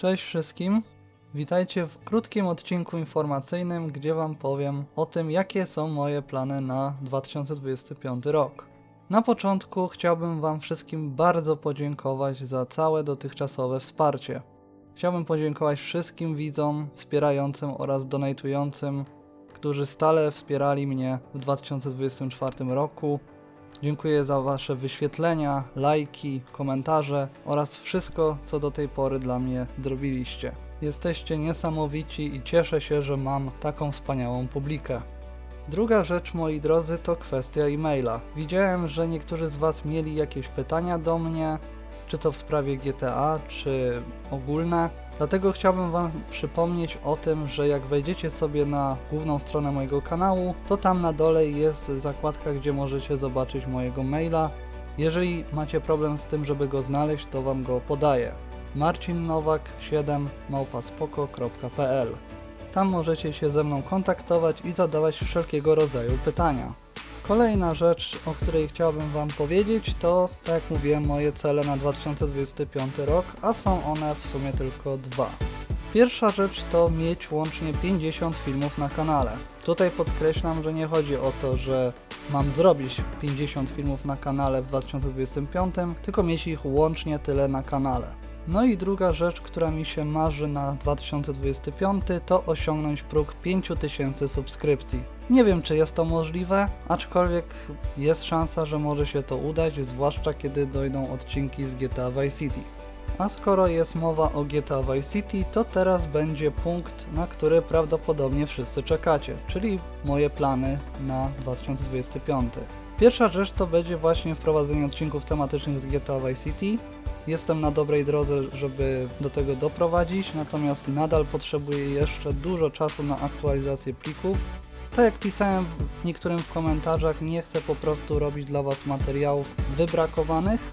Cześć wszystkim. Witajcie w krótkim odcinku informacyjnym, gdzie Wam powiem o tym, jakie są moje plany na 2025 rok. Na początku chciałbym Wam wszystkim bardzo podziękować za całe dotychczasowe wsparcie. Chciałbym podziękować wszystkim widzom, wspierającym oraz donatującym, którzy stale wspierali mnie w 2024 roku. Dziękuję za Wasze wyświetlenia, lajki, komentarze oraz wszystko, co do tej pory dla mnie zrobiliście. Jesteście niesamowici i cieszę się, że mam taką wspaniałą publikę. Druga rzecz, moi drodzy, to kwestia e-maila. Widziałem, że niektórzy z Was mieli jakieś pytania do mnie, czy to w sprawie GTA, czy ogólne. Dlatego chciałbym Wam przypomnieć o tym, że jak wejdziecie sobie na główną stronę mojego kanału, to tam na dole jest zakładka, gdzie możecie zobaczyć mojego maila. Jeżeli macie problem z tym, żeby go znaleźć, to Wam go podaję. marcinnowak7 małpaspoko.pl Tam możecie się ze mną kontaktować i zadawać wszelkiego rodzaju pytania. Kolejna rzecz, o której chciałbym Wam powiedzieć, to, tak jak mówiłem, moje cele na 2025 rok, a są one w sumie tylko dwa. Pierwsza rzecz to mieć łącznie 50 filmów na kanale. Tutaj podkreślam, że nie chodzi o to, że mam zrobić 50 filmów na kanale w 2025, tylko mieć ich łącznie tyle na kanale. No i druga rzecz, która mi się marzy na 2025, to osiągnąć próg 5000 subskrypcji. Nie wiem, czy jest to możliwe, aczkolwiek jest szansa, że może się to udać, zwłaszcza kiedy dojdą odcinki z GTA Vice City. A skoro jest mowa o GTA Vice City, to teraz będzie punkt, na który prawdopodobnie wszyscy czekacie, czyli moje plany na 2025. Pierwsza rzecz to będzie właśnie wprowadzenie odcinków tematycznych z GTA Vice City. Jestem na dobrej drodze, żeby do tego doprowadzić, natomiast nadal potrzebuję jeszcze dużo czasu na aktualizację plików. Tak jak pisałem niektórym w komentarzach, nie chcę po prostu robić dla Was materiałów wybrakowanych.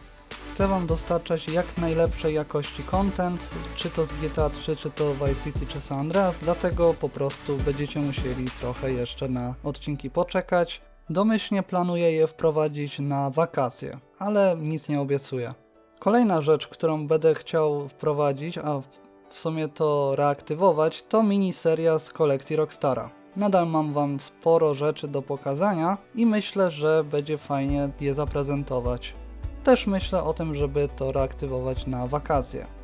Chcę Wam dostarczać jak najlepszej jakości content, czy to z GTA 3, czy to Vice City, czy San Andreas, dlatego po prostu będziecie musieli trochę jeszcze na odcinki poczekać. Domyślnie planuję je wprowadzić na wakacje, ale nic nie obiecuję. Kolejna rzecz, którą będę chciał wprowadzić, a w sumie to reaktywować, to miniseria z kolekcji Rockstara. Nadal mam Wam sporo rzeczy do pokazania i myślę, że będzie fajnie je zaprezentować. Też myślę o tym, żeby to reaktywować na wakacje.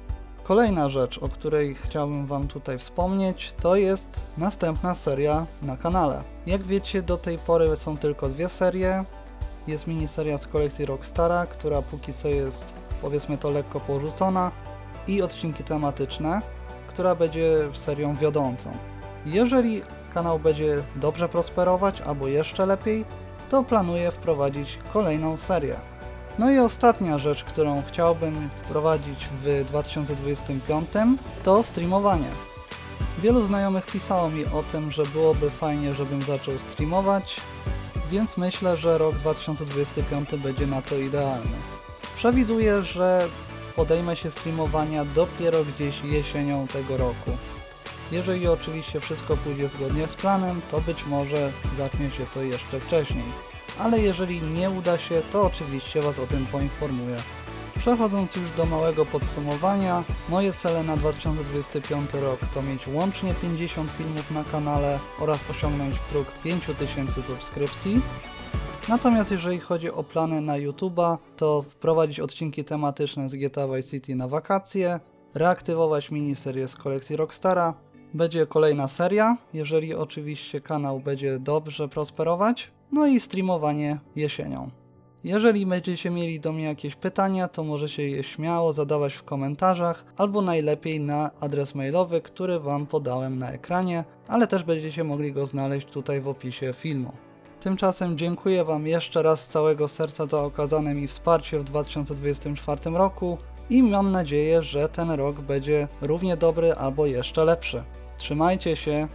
Kolejna rzecz, o której chciałbym Wam tutaj wspomnieć, to jest następna seria na kanale. Jak wiecie, do tej pory są tylko dwie serie. Jest miniseria z kolekcji Rockstara, która póki co jest, powiedzmy to, lekko porzucona, i odcinki tematyczne, która będzie serią wiodącą. Jeżeli kanał będzie dobrze prosperować, albo jeszcze lepiej, to planuję wprowadzić kolejną serię. No i ostatnia rzecz, którą chciałbym wprowadzić w 2025 to streamowanie. Wielu znajomych pisało mi o tym, że byłoby fajnie, żebym zaczął streamować, więc myślę, że rok 2025 będzie na to idealny. Przewiduję, że podejmę się streamowania dopiero gdzieś jesienią tego roku. Jeżeli oczywiście wszystko pójdzie zgodnie z planem, to być może zacznie się to jeszcze wcześniej. Ale jeżeli nie uda się, to oczywiście Was o tym poinformuję. Przechodząc już do małego podsumowania, moje cele na 2025 rok to mieć łącznie 50 filmów na kanale oraz osiągnąć próg 5000 subskrypcji. Natomiast jeżeli chodzi o plany na YouTube'a, to wprowadzić odcinki tematyczne z GTA Vice City na wakacje, reaktywować miniserię z kolekcji Rockstara, będzie kolejna seria, jeżeli oczywiście kanał będzie dobrze prosperować, no i streamowanie jesienią. Jeżeli będziecie mieli do mnie jakieś pytania, to możecie je śmiało zadawać w komentarzach, albo najlepiej na adres mailowy, który Wam podałem na ekranie, ale też będziecie mogli go znaleźć tutaj w opisie filmu. Tymczasem dziękuję Wam jeszcze raz z całego serca za okazane mi wsparcie w 2024 roku i mam nadzieję, że ten rok będzie równie dobry albo jeszcze lepszy. Trzymajcie się,